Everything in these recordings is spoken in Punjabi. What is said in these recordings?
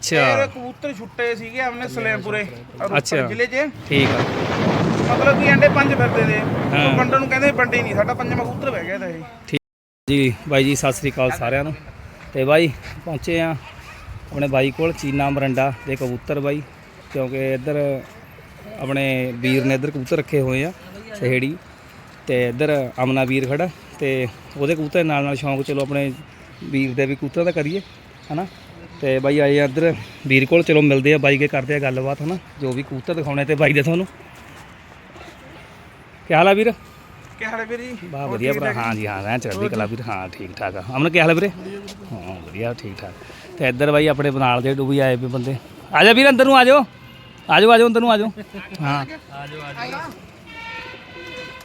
ਅੱਛਾ। ਇਹ ਕਬੂਤਰ ਛੁੱਟੇ ਸੀਗੇ ਆਪਣੇ ਸਲੇਮਪੁਰੇ ਅੱਛਾ। ਜ਼ਿਲ੍ਹੇ 'ਚ। ਠੀਕ ਆ। ਮਤਲਬ ਕਿ ਅੰਡੇ ਪੰਜ ਫਿਰਦੇ। ਉਹ ਵੰਡਣ ਨੂੰ ਕਹਿੰਦੇ ਵੰਡੇ ਨਹੀਂ ਸਾਡਾ ਪੰਜਵਾਂ ਕਬੂਤਰ ਬਹਿ ਗਿਆ ਤਾਂ ਇਹ। ਠੀਕ ਜੀ ਬਾਈ ਜੀ ਸਤਿ ਸ੍ਰੀ ਅਕਾਲ ਸਾਰਿਆਂ ਨੂੰ। ਤੇ ਬਾਈ ਪਹੁੰਚੇ ਆ ਆਪਣੇ ਬਾਈ ਕੋਲ ਚੀਨਾ ਮਰੰਡਾ ਦੇ ਕਬੂਤਰ ਬਾਈ। ਕਿਉਂਕਿ ਇੱਧਰ ਆਪਣੇ ਵੀਰ ਨੇ ਇੱਧਰ ਕਬੂਤਰ ਰੱਖੇ ਹੋਏ ਆ ਸਹੇੜੀ। ਤੇ ਇੱਧਰ ਅਮਨਾ ਵੀਰ ਖੜਾ। ਤੇ ਉਹਦੇ ਕਬੂਤਰ ਨਾਲ ਨਾਲ ਸ਼ੌਂਕ ਚਲੋ ਆਪਣੇ ਵੀਰ ਦੇ ਵੀ ਕਬੂਤਰਾਂ ਦਾ ਕਰੀਏ ਹਨਾ? ਤੇ ਬਾਈ ਆਏ ਆ ਇੱਧਰ ਵੀਰ ਕੋਲ ਚਲੋ ਮਿਲਦੇ ਆ ਬਾਈ ਕੇ ਕਰਦੇ ਆ ਗੱਲਬਾਤ ਹਨਾ? ਜੋ ਵੀ ਕਬੂਤਰ ਦਿਖਾਉਣੇ ਤੇ ਬਾਈ ਦੇ ਤੁਹਾਨੂੰ। ਕੀ ਹਾਲ ਆ ਵੀਰ? ਕੀ ਹਾਲ ਹੈ ਵੀਰ ਜੀ? ਬਾ ਵਧੀਆ ਭਰਾ। ਹਾਂ ਜੀ ਹਾਂ ਮੈਂ ਚੜ੍ਹਦੀ ਕਲਾ ਵੀਰ। ਹਾਂ ਠੀਕ ਠਾਕ ਆ। ਅਮਨ ਕੀ ਹਾਲ ਹੈ ਵੀਰੇ? ਹਾਂ ਵਧੀਆ ਠੀਕ ਠਾਕ। ਤੇ ਇੱਧਰ ਬਾਈ ਆਪਣੇ ਬਨਾਲ ਦੇ ਡੂਬੀ ਆਏ ਵੀ ਬੰਦੇ। ਆ ਜਾ ਵੀਰ ਅੰਦਰ ਨੂੰ ਆ ਜਾਓ। ਆ ਜਾਓ ਆ ਜਾਓ ਅੰਦਰ ਨੂੰ ਆ ਜਾਓ। ਹਾਂ।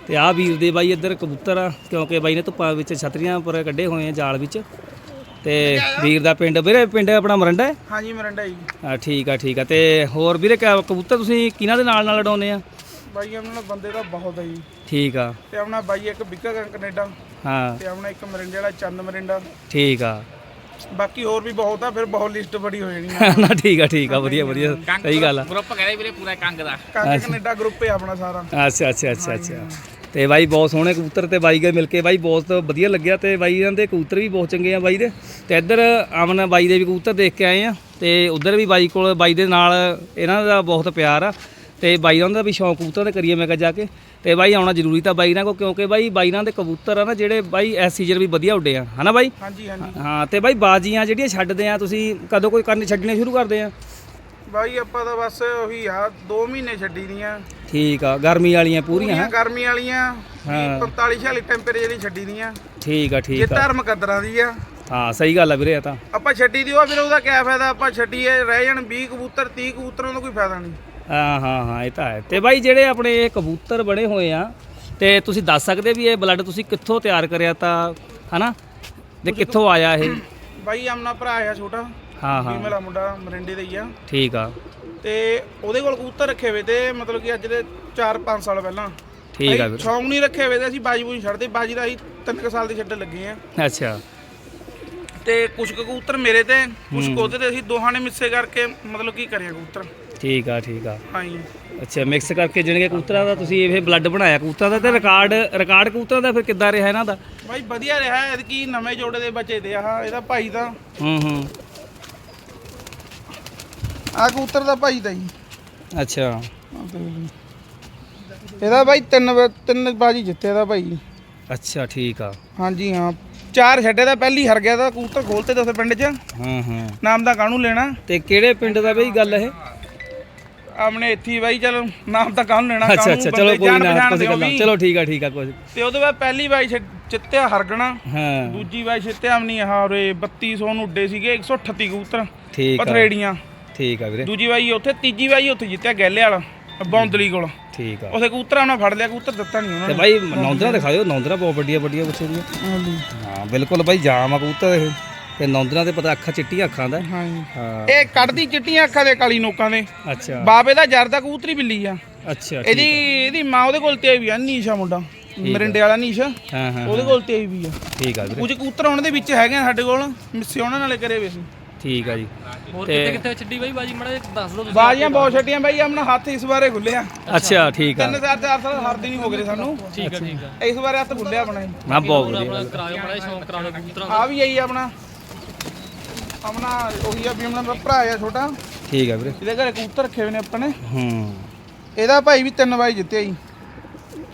ਤੇ ਆ ਵੀਰ ਦੇ ਬਾਈ ਇੱਧਰ ਕਬੂਤਰ ਆ ਕਿਉਂਕਿ ਬਾਈ ਨੇ ਧੁੱਪਾਂ ਵਿੱਚ ਛਤਰੀਆਂ ਪਰ ਕੱਢੇ ਹੋਏ ਆ ਜਾਲ ਵਿੱਚ। ਤੇ ਵੀਰ ਦਾ ਪਿੰਡ ਵੀਰੇ ਪਿੰਡ ਆਪਣਾ ਮਰੰਡਾ ਹੈ? ਹਾਂਜੀ ਮਰੰਡਾ ਜੀ। ਹਾਂ ਠੀਕ ਆ ਠੀਕ ਆ। ਤੇ ਹੋਰ ਵੀਰੇ ਕਿਆ ਕਬੂਤਰ ਤੁਸੀਂ ਕਿਹਨਾਂ ਦੇ ਨਾਲ ਨਾਲ ਉਡਾਉਂਦੇ ਆ? ਬਾਈ ਉਹਨਾਂ ਨਾਲ ਬੰਦੇ ਦਾ ਬਹੁਤ ਹੈ ਜੀ। ਠੀਕ ਆ। ਤੇ ਆਪਣਾ ਬਾਈ ਇੱਕ ਬਿੱਕਾ ਕੈਨੇਡਾ ਹਾਂ। ਤੇ ਆਪਣਾ ਇੱਕ ਮਰਿੰਡੇ ਵਾਲਾ ਚੰਦ ਮਰਿੰਡਾ। ਠੀਕ ਆ। ਬਾਕੀ ਹੋਰ ਵੀ ਬਹੁਤ ਆ ਫਿਰ ਬਹੁਤ ਲਿਸਟ ਬੜੀ ਹੋ ਜਾਣੀ ਆ। ਨਾ ਠੀਕ ਆ ਠੀਕ ਆ ਵਧੀਆ ਵਧੀਆ ਸਹੀ ਗੱਲ ਆ। ਗਰੁੱਪ ਕਹਿੰਦੇ ਵੀਰੇ ਪੂਰਾ ਕੰਗ ਦਾ। ਕਾਂਗੇ ਕੈਨੇਡਾ ਗਰੁੱਪ ਹੈ ਆਪਣਾ ਸਾਰਾ। ਅੱਛਾ ਅੱਛਾ ਅੱਛਾ ਅੱਛਾ। ਤੇ ਬਾਈ ਬਹੁਤ ਸੋਹਣੇ ਕਬੂਤਰ ਤੇ ਬਾਈ ਕੇ ਮਿਲ ਕੇ। ਬਾਈ ਬਹੁਤ ਵਧੀਆ ਲੱਗਿਆ ਤੇ ਬਾਈ ਇਹਨਾਂ ਦੇ ਕਬੂਤਰ ਵੀ ਬਹੁਤ ਚੰਗੇ ਆ ਬਾਈ ਦੇ। ਤੇ ਇੱਧਰ ਅਮਨ ਬਾਈ ਦੇ ਵੀ ਕਬੂਤਰ ਦੇਖ ਕੇ ਆਏ ਆ। ਤੇ ਉਧਰ ਵੀ ਬਾਈ ਕੋਲ ਬਾਈ ਦੇ ਨਾਲ ਇਹਨਾਂ ਦਾ ਬਹੁਤ ਪਿਆਰ ਆ। ਤੇ ਬਾਈ ਉਹਨਾਂ ਦਾ ਵੀ ਸ਼ੌਂਕ ਕਬੂਤਰਾਂ ਦੇ ਕਰੀਏ ਮੈਂ ਕਿਹਾ ਜਾ ਕੇ। ਤੇ ਬਾਈ ਆਉਣਾ ਜ਼ਰੂਰੀ ਤਾਂ ਬਾਈ ਨਾਲ ਕੋ ਕਿਉਂਕਿ ਬਾਈ ਬਾਈ ਨਾਲ ਦੇ ਕਬੂਤਰ ਆ ਨਾ ਜਿਹੜੇ ਬਾਈ ਇਸ ਸੀਜ਼ਨ ਵੀ ਵਧੀਆ ਉੱਡੇ ਆ। ਹਨਾ ਬਾਈ? ਹਾਂਜੀ ਹਾਂਜੀ। ਹਾਂ ਤੇ ਬਾਈ ਬਾਜੀਆਂ ਜਿਹੜੀਆਂ ਛੱਡਦੇ ਆ ਤੁਸੀਂ ਕਦੋਂ ਕੋਈ ਕਰਨੀ ਛੱਡਣੀਆਂ ਸ਼ੁਰੂ ਕਰਦੇ ਆ? ਬਾਈ ਆਪਾਂ ਤਾਂ ਬਸ ਉਹੀ ਆ 2 ਮਹੀਨੇ ਛੱਡੀ ਦੀਆਂ। ਠੀਕ ਆ ਗਰਮੀ ਵਾਲੀਆਂ ਪੂਰੀਆਂ ਹੈ? ਗਰਮੀ ਵਾਲੀਆਂ ਹਾਂ। 45 46 ਟੈਂਪਰੇਚਰ ਦੀ ਛੱਡੀ ਦੀਆਂ। ਠੀਕ ਆ ਜੇ ਠੀਕ ਆ। ਧਰਮ ਕਦਰਾਂ ਦੀ ਆ। ਹਾਂ ਸਹੀ ਗੱਲ ਆ ਵੀਰੇ ਤਾਂ। ਆਪਾਂ ਛੱਡੀ ਦੀ ਉਹ ਫਿਰ ਉਹਦਾ ਕੀ ਫਾਇਦਾ? ਆਪਾਂ ਛੱਡੀਏ ਰਹਿ ਜਾਣ 20 ਕਬੂਤਰ 30 ਕਬੂਤਰਾਂ ਦਾ ਕੋਈ ਫਾਇਦਾ ਨਹੀਂ। ਹਾਂ ਹਾਂ ਹਾਂ ਇਹ ਤਾਂ ਹੈ। ਤੇ ਬਾਈ ਜਿਹੜੇ ਆਪਣੇ ਇਹ ਕਬੂਤਰ ਬਣੇ ਹੋਏ ਆ ਤੇ ਤੁਸੀਂ ਦੱਸ ਸਕਦੇ ਵੀ ਇਹ ਬਲੱਡ ਤੁਸੀਂ ਕਿੱਥੋਂ ਤਿਆਰ ਕਰਿਆ ਤਾਂ ਹਨਾ? ਤੇ ਕਿੱਥੋਂ ਆਇਆ ਇਹ? ਬਾਈ ਆਮਨਾ ਭਰਾ ਆ ਛੋਟਾ। ਹਾਂ ਹਾਂ। ਆ ਮੁੰਡਾ ਮਰਿੰਡੇ ਦਾ ਹੀ ਆ। ਠੀਕ ਆ। ਤੇ ਉਹਦੇ ਕੋਲ ਕਬੂਤਰ ਰੱਖੇ ਹੋਏ ਤੇ ਮਤਲਬ ਕਿ ਅੱਜ ਦੇ 4-5 ਸਾਲ ਪਹਿਲਾਂ। ਠੀਕ ਆ ਵੀਰ। ਸ਼ੌਂਕ ਨਹੀਂ ਰੱਖੇ ਹੋਏ ਤੇ ਅਸੀਂ ਬਾਜੀ ਬੂਜੀ ਛੱਡਦੇ ਬਾਜੀ ਦਾ ਅਸੀਂ ਤਿੰਨ ਕੁ ਸਾਲ ਦੇ ਛੱਡਣ ਲੱਗੇ ਆ। ਅੱਛਾ। ਤੇ ਕੁਝ ਕਬੂਤਰ ਮੇਰੇ ਤੇ ਕੁਝ ਉਹਦੇ ਤੇ ਅਸੀਂ ਦੋਹਾਂ ਨੇ ਮਿੱਸੇ ਕਰਕੇ ਮਤਲਬ ਕੀ ਕਰਿਆ ਕਬੂਤਰ। ਠੀਕ ਆ ਠੀਕ ਆ। ਹਾਂਜੀ। ਅੱਛਾ ਮਿਕਸ ਕਰਕੇ ਜਿਹੜੇ ਕਬੂਤਰਾਂ ਦਾ ਤੁਸੀਂ ਇਹ ਬਲੱਡ ਬਣਾਇਆ ਕਬੂਤਰਾਂ ਦਾ ਤੇ ਰਿਕਾਰਡ ਰਿਕਾਰਡ ਕਬੂਤਰਾਂ ਦਾ ਫਿਰ ਕਿੱਦਾਂ ਰਿਹਾ ਇਹਨਾਂ ਦਾ? ਬਾਈ ਵਧੀਆ ਰਿਹਾ ਐਤਕੀ ਨਵੇਂ ਜੋੜੇ ਦੇ ਬੱਚੇ ਦੇ ਆਹ ਇਹਦਾ ਭਾਈ ਦਾ ਹੂੰ ਹੂੰ। ਆ ਕਬੂਤਰ ਦਾ ਭਾਈ ਦਾ ਜੀ। ਅੱਛਾ। ਆਹ ਦੇਖ ਲਓ। ਇਹਦਾ ਬਾਈ ਤਿੰਨ ਵਾ- ਤਿੰਨ ਬਾਜੀ ਜਿੱਤੇ ਦਾ ਭਾਈ। ਅੱਛਾ ਠੀਕ ਆ। ਹਾਂਜੀ ਹਾਂ। ਚਾਰ ਛੱਡੇ ਦਾ ਪਹਿਲੀ ਹਰ ਗਿਆ ਦਾ ਕਬੂਤਰ ਖੋਲਤੇ ਦੱਸ ਪਿੰਡ 'ਚ। ਹਾਂ ਹਾਂ। ਨਾਮ ਦਾ ਕਾਹਨੂੰ ਲੈਣਾ? ਤੇ ਕਿਹੜੇ ਪਿੰਡ ਦਾ ਬਈ ਗੱਲ ਇਹ? ਆਪਣੇ ਇੱਥੇ ਹੀ ਬਾਈ ਚਲ ਨਾਮ ਤਾਂ ਕਾਹਨੂੰ ਲੈਣਾ ਅੱਛਾ ਕਾਹਨੂੰ ਅੱਛਾ ਬੰਦੇ ਚਲੋ ਕੋਈ ਜਾਣ ਨਾ ਪਛਾਣ ਤੁਸੀਂ ਦਿਓ ਗੱਲਾਂ। ਵੀ। ਚਲੋ ਠੀਕ ਆ ਠੀਕ ਆ ਕੋਈ। ਤੇ ਉਹਦੇ ਬਾਅਦ ਪਹਿਲੀ ਬਾਈ ਛ- ਜਿੱਤਿਆ ਹਰਗਣਾ। ਹਾਂ। ਦੂਜੀ ਬਾਈ ਜਿੱਤਿਆ ਅਮਨੀ ਆਹ ਉਰੇ 3200 ਨੂੰ ਉੱਡੇ ਸੀਗੇ 138 ਕਬੂਤਰ। ਠੀਕ ਆ। ਪਥਰੇੜੀਆਂ। ਠੀਕ ਆ ਵੀਰੇ। ਦੂਜੀ ਬਾਈ ਉੱਥੇ ਤੀਜੀ ਬਾਈ ਉੱਥੇ ਜਿੱਤਿਆ ਗੈਲੇ ਵਾਲਾ ਬੌਂਦਲੀ ਕੋਲ। ਠੀਕ ਆ। ਉਥੇ ਕਬੂਤਰਾਂ ਨਾਲ ਫੜ ਲਿਆ ਕਬੂਤਰ ਦਿੱਤਾ ਨਹੀਂ ਉਹਨਾਂ ਤੇ ਨੇ। ਬਾਈ ਨੌਂਦਰਾ ਦਿਖਾਓ ਨੌਂਦਰਾ ਬਹੁਤ ਵੱਡੀਆਂ ਵੱਡੀਆਂ ਬੱਚੇ ਦੀਆਂ। ਹਾਂਜੀ। ਹਾਂ ਬਿਲਕੁਲ ਬਾਈ ਜਾਮ ਆ ਕਬੂਤਰ ਇਹ। ਤੇ ਨੌਂਦਰਾ ਤੇ ਪਤਾ ਅੱਖਾਂ ਚਿੱਟੀਆਂ ਅੱਖਾਂ ਦਾ। ਹਾਂਜੀ। ਹਾਂ। ਇਹ ਕੱਢਦੀ ਚਿੱਟੀਆਂ ਅੱਖਾਂ ਦੇ ਕਾਲੀ ਨੋਕਾਂ ਦੇ। ਅੱਛਾ। ਬਾਬੇ ਦਾ ਜਰਦਾ ਕਬੂਤਰੀ ਬਿੱਲੀ ਆ। ਅੱਛਾ ਠੀਕ ਇਹਦੀ ਇਹਦੀ ਮਾਂ ਉਹਦੇ ਕੋਲ ਤੇ ਆਈ ਵੀ ਆ ਨੀਸ਼ਾ ਮੁੰਡਾ। ਮਰਿੰਡੇ ਵਾਲਾ ਨੀਸ਼ਾ। ਹਾਂ ਹਾਂ ਉਹਦੇ ਕੋਲ ਤੇ ਆਈ ਵੀ ਆ। ਠੀਕ ਆ ਵੀਰੇ। ਕੁਝ ਕਬੂਤਰ ਉਹਨਾਂ ਦੇ ਵਿੱਚ ਹੈਗੇ ਆ ਸਾਡੇ ਕੋਲ ਮਿੱਸੇ ਉਹਨਾਂ ਨਾਲੇ ਕਰੇ ਵੇ ਸੀ ਠੀਕ ਆ ਜੀ। ਹੋਰ ਕਿੱਥੇ ਕਿੱਥੇ ਛੱਡੀ ਬਾਈ? ਬਾਜੀ ਮੜਾ ਦੱਸ ਦਿਓ ਤੁਸੀਂ। ਬਾਜ਼ੀਆਂ ਬਹੁਤ ਛੱਡੀਆਂ ਬਾਈ ਆਪਣਾ ਹੱਥ ਇਸ ਵਾਰੇ ਖੁੱਲਿਆ ਅੱਛਾ ਠੀਕ ਆ। ਤਿੰਨ ਚਾਰ ਚਾਰ ਸਾਲ ਹਰਦੀ ਨਹੀਂ ਹੋ ਗਏ ਸਾਨੂੰ। ਠੀਕ ਆ ਠੀਕ ਆ। ਇਸ ਵਾਰੇ ਹੱਥ ਖੁੱਲਿਆ ਆਪਣਾ। ਨਾ ਬਹੁਤ ਵਧੀਆ। ਕਰਾਇਓ ਮੜਾ ਸ਼ੌਂਕ ਕਰਾ ਲਓ ਕਬੂਤਰਾਂ ਦਾ। ਆ ਵੀ ਆਈ ਆਪਣਾ। ਆਪਣਾ ਉਹੀ ਆ ਵੀ ਆਪਣਾ ਭਰਾ ਆ ਛੋਟਾ। ਠੀਕ ਆ ਵੀਰੇ। ਇਹਦੇ ਘਰੇ ਕਬੂਤਰ ਰੱਖੇ ਹੋਏ ਨੇ ਆਪਾਂ ਨੇ ਹੂੰ। ਇਹਦਾ ਭਾਈ ਵੀ ਤਿੰਨ ਵਾਰੀ ਜਿੱਤਿਆ ਜੀ।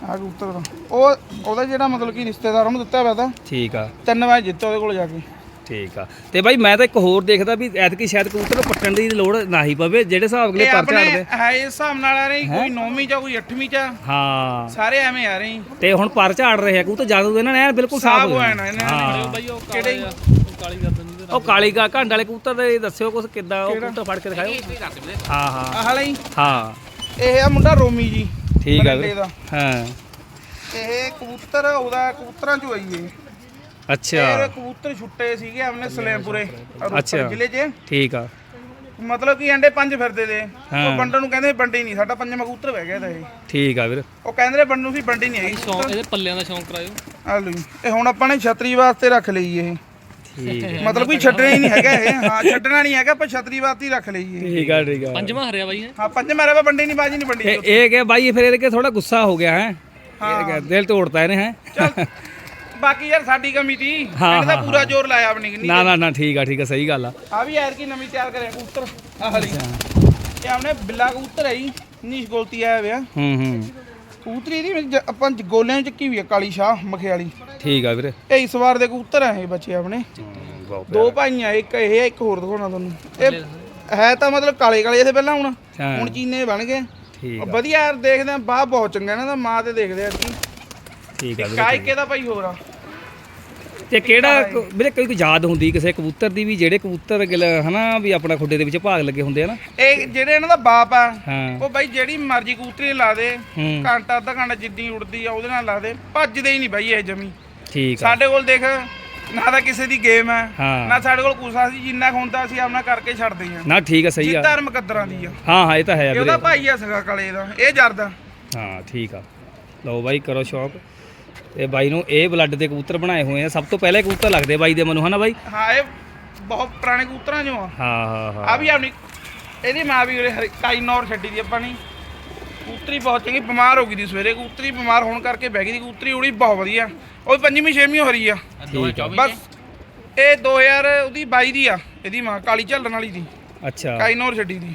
ਆ ਕਬੂਤਰ ਉਹ ਉਹਦਾ ਜਿਹੜਾ ਮਤਲਬ ਕਿ ਰਿਸ਼ਤੇਦਾਰ ਉਹਨੂੰ ਦਿੱਤਾ ਹੋਇਆ ਤਾਂ। ਠੀਕ ਆ। ਤਿੰਨ ਵਾਰੀ ਜਿੱਤਿਆ ਉਹਦੇ ਕੋਲ ਜਾ ਕੇ। ਠੀਕ ਆ। ਤੇ ਬਾਈ ਮੈਂ ਤਾਂ ਇੱਕ ਹੋਰ ਦੇਖਦਾ ਵੀ ਐਤਕੀ ਸ਼ਾਇਦ ਕਬੂਤਰ ਨੂੰ ਪੱਟਣ ਦੀ ਲੋੜ ਨਾ ਹੀ ਪਵੇ ਜਿਹੜੇ ਹਿਸਾਬ ਅਗਲੇ ਇਹ ਪਰ ਆਪਣੇ ਝਾੜਦੇ ਹੈ ਇਸ ਹਿਸਾਬ ਨਾਲ ਆ ਰਹੀ ਕੋਈ 9ਵੀਂ ਚ ਕੋਈ 8ਵੀਂ ਚ ਆ। ਹਾਂ। ਸਾਰੇ ਐਵੇਂ ਆ ਰਹੇ। ਤੇ ਹੁਣ ਪਰ ਝਾੜ ਰਹੇ ਆ ਕਬੂਤਰ ਜਦੋਂ ਇਹਨਾਂ ਨੇ ਐਨ ਬਿਲਕੁਲ ਸਾਫ਼ ਸਾਫ਼ ਹੋ ਜਾਣਾ। ਨਾ ਇਹਨਾਂ ਨੇ ਹਾਂ ਬਾਈ ਉਹ ਕਿਹੜੇ ਕਾਲੇ ਆ ਉਹ ਕਾਲੀ ਕਰ ਦਿੰਦੀ ਉਹ ਕਾਲੀ ਗਾ ਘੰਡ ਵਾਲੇ ਕਬੂਤਰ ਦੇ ਦੱਸਿਓ ਕੁਛ ਕਿੱਦਾਂ ਉਹ ਕਬੂਤਰ ਫੜ ਕੇ ਦਿਖਾਓ ਹਾਂ ਹਾਂ। ਆਹ ਵਾਲਾ ਹੀ। ਇਹ ਆ ਮੁੰਡਾ ਰੋਮੀ ਜੀ। ਠੀਕ ਆ ਮਰਿੰਡੇ ਵੀਰੇ। ਦਾ। ਹਾਂ। ਇਹ ਕਬੂਤਰ ਉਹਦਾ ਕਬੂਤਰਾਂ ਚੋਂ ਆਈ ਇਹ। ਅੱਛਾ। ਇਹ ਕਬੂਤਰ ਛੁੱਟੇ ਸੀਗੇ ਆਪਣੇ ਸਲੇਮਪੁਰੇ ਅੱਛਾ। ਜ਼ਿਲ੍ਹੇ 'ਚ। ਠੀਕ ਆ। ਮਤਲਬ ਕਿ ਅੰਡੇ ਪੰਜ ਫਿਰਦੇ ਦੇ। ਉਹ ਵੰਡਣ ਨੂੰ ਕਹਿੰਦੇ ਵੰਡੇ ਨਹੀਂ ਸਾਡਾ ਪੰਜਵਾਂ ਕਬੂਤਰ ਬਹਿ ਗਿਆ ਤਾਂ ਇਹ। ਠੀਕ ਆ ਵੀਰੇ। ਉਹ ਕਹਿੰਦੇ ਨੂੰ ਸੀ ਵੰਡੀ ਨਹੀਂ ਹੈਗੀ। ਸ਼ੌਂਕ ਇਹਦੇ ਪੱਲਿਆਂ ਦਾ ਸ਼ੌਂਕ ਕਰਾਇਓ। ਆ ਲਓ ਜੀ। ਇਹ ਹੁਣ ਆਪਾਂ ਨੇ ਛਤਰੀ ਵਾਸਤੇ ਰੱਖ ਲਈ ਇਹ। ਠੀਕ ਮਤਲਬ ਕੋਈ ਛੱਡਣਾ ਹੀ ਨਹੀਂ ਹੈਗਾ ਇਹ। ਹਾਂ ਛੱਡਣਾ ਨਹੀਂ ਹੈਗਾ ਪਰ ਛਤਰੀ ਬਾਤੀ ਰੱਖ ਲਈ ਇਹ। ਠੀਕ ਆ ਠੀਕ ਆ। ਪੰਜਵਾਂ ਹਰਿਆ ਬਾਈ ਹੈ ਹਾਂ ਪੰਜ ਮਾਰੇ ਵਾ ਬੰਡੀ ਨਹੀਂ ਬਾਜੀ ਨਹੀਂ ਬੰਡੀ ਇਹ ਇਹ ਕਿ ਬਾਈ ਫਿਰ ਇਹਦੇ ਕੇ ਥੋੜਾ ਗੁੱਸਾ ਹੋ ਗਿਆ ਹੈ। ਇਹ ਕਿ ਦਿਲ ਤੋੜਤਾ ਇਹਨੇ ਹੈ? ਚੱਲ। ਬਾਕੀ ਯਾਰ ਸਾਡੀ ਕਮੀ ਤੀ। ਹਾਂ, ਇਹਨੇ ਤਾਂ ਹਾਂ, ਪੂਰਾ ਜ਼ੋਰ ਲਾਇਆ ਆਪਣੀ ਕਿੰਨੀ ਨਾ ਨਾ ਨਾ ਠੀਕ ਆ ਠੀਕ ਆ ਸਹੀ ਗੱਲ ਆ। ਆ ਵੀ ਯਾਰ ਕੀ ਨਵੀਂ ਤਿਆਰ ਕਰਿਆ ਕਬੂਤਰ ਆਹ ਹਲੀ ਇਹ ਆਪਣੇ ਬਿੱਲਾ ਕਬੂਤਰ ਹੈ ਜੀ ਨੀਸ਼ ਗੋਲਤੀ ਆਇਆ ਹੋਇਆ। ਹੂੰ ਹੂੰ। ਕਬੂਤਰੀ ਦੀ ਜ- ਆਪਾਂ ਜ- ਗੋਲਿਆਂ ਚ ਚੱਕੀ ਵੀ ਆ ਕਾਲੀ ਸ਼ਾਹ ਮਖਿਆਲੀ ਠੀਕ ਆ ਵੀਰੇ। ਇਹ ਇਸ ਵਾਰ ਦੇ ਕਬੂਤਰ ਆ ਇਹ ਬੱਚੇ ਆਪਣੇ। ਦੋ ਭਾਈਆਂ ਇੱਕ ਇਹ ਆ ਇੱਕ ਹੋਰ ਦਿਖਾਉਣਾ ਤੁਹਾਨੂੰ। ਇਹ ਹੈ ਤਾਂ ਮਤਲਬ ਕਾਲੇ ਕਾਲੇ ਜਿਹੇ ਪਹਿਲਾਂ ਹੁਣ। ਹਾਂ। ਹੁਣ ਚੀਨੇ ਬਣ ਗਏ। ਠੀਕ ਆ। ਵਧੀਆ ਯਾਰ ਦੇਖਦੇ ਆ ਬਾਹ ਬਹੁਤ ਚੰਗਾ ਇਹਨਾਂ ਦਾ ਮਾਂ ਤੇ ਦੇਖਦੇ ਆ ਕੀ ਠੀਕ ਆ ਵੀਰੇ ਕਾਇਕੇ ਦਾ ਭਾਈ ਹੋਰ ਆ। ਤੇ ਕਿਹੜਾ ਕ- ਵੀਰੇ ਕੋਈ ਕੋਈ ਯਾਦ ਹੁੰਦੀ ਕਿਸੇ ਕਬੂਤਰ ਦੀ ਵੀ ਜਿਹੜੇ ਕਬੂਤਰ ਗਿਲ- ਹਨਾ ਵੀ ਆਪਣਾ ਖੁੱਡੇ ਦੇ ਵਿੱਚ ਭਾਗ ਲੱਗੇ ਹੁੰਦੇ ਆ ਨਾ? ਇਹ ਜਿਹੜੇ ਇਹਨਾਂ ਦਾ ਬਾਪ ਆ ਹਾਂ। ਉਹ ਬਾਈ ਜਿਹੜੀ ਮਰਜ਼ੀ ਕਬੂਤਰੀ ਲਾ ਦੇ ਹੂੰ। ਘੰਟਾ ਅੱਧਾ ਘੰਟਾ ਜਿੱਦੀ ਉੜਦੀ ਆ ਉਹਦੇ ਨਾਲ ਲਾ ਦੇ ਭੱਜਦੇ ਹੀ ਨਹੀਂ ਬਾਈ ਇਹ ਜਮੀ। ਠੀਕ ਆ। ਸਾਡੇ ਕੋਲ ਦੇਖ ਨਾ ਤਾਂ ਕਿਸੇ ਦੀ ਗੇਮ ਹਾਂ। ਨਾ ਸਾਡੇ ਕੋਲ ਆ ਸੀ ਜਿੰਨਾ ਕੁ ਹੁੰਦਾ ਸੀ ਆਪਣਾ ਕਰਕੇ ਛੱਡਦੇ ਆ। ਨਾ ਠੀਕ ਆ ਸਹੀ ਆ। ਜਿੱਦਾਂ ਮੁਕੱਦਰਾਂ ਦੀ ਆ। ਹਾਂ ਹਾਂ ਇਹ ਤਾਂ ਹੈ ਇਹ ਵੀਰੇ। ਉਹਦਾ ਭਾਈ ਆ ਸਗਾ ਕਲੇ ਦਾ ਇਹ ਜਰਦਾ। ਹਾਂ ਠੀਕ ਆ। ਲਓ ਬਾਈ ਕਰੋ ਸ਼ੌਕ ਤੇ ਬਾਈ ਨੂੰ ਇਹ ਬਲੱਡ ਦੇ ਕਬੂਤਰ ਬਣਾਏ ਹੋਏ ਆ। ਸਭ ਤੋਂ ਪਹਿਲੇ ਕਬੂਤਰ ਲੱਗਦੇ ਬਾਈ ਦੇ ਮਨੂੰ ਹਨਾ ਬਾਈ? ਹਾਂ ਇਹ ਬਹੁਤ ਪੁਰਾਣੇ ਕਬੂਤਰਾਂ ਚੋਂ ਆ। ਹਾਂ ਹਾਂ ਹਾਂ। ਆ ਵੀ ਆਪਣੀ ਇਹਦੀ ਮਾਂ ਵੀ ਉਰੇ ਕਾਈ ਨੌਰ ਛੱਡੀ ਦੀ ਆਪਾਂ ਨੇ। ਕਬੂਤਰੀ ਬਹੁਤ ਚੰਗੀ ਬਿਮਾਰ ਹੋ ਗਈ ਦੀ ਸਵੇਰੇ। ਕਬੂਤਰੀ ਬਿਮਾਰ ਹੋਣ ਕਰਕੇ ਬਹਿ ਗਈ ਦੀ। ਕਬੂਤਰੀ ਉੜੀ ਬਹੁਤ ਵਧੀਆ। ਉਹ ਪੰਜਵੀਂ ਛੇਵੀਂ ਹੋ ਰਹੀ ਆ ਬਸ ਇਹ 2000 ਉਹਦੀ 22 ਦੀ ਆ ਇਹਦੀ ਮਾਂ ਕਾਲੀ ਝੱਲਣ ਵਾਲੀ ਦੀ। ਅੱਛਾ। ਕਾਈ ਨੌਰ ਛੱਡੀ ਦੀ।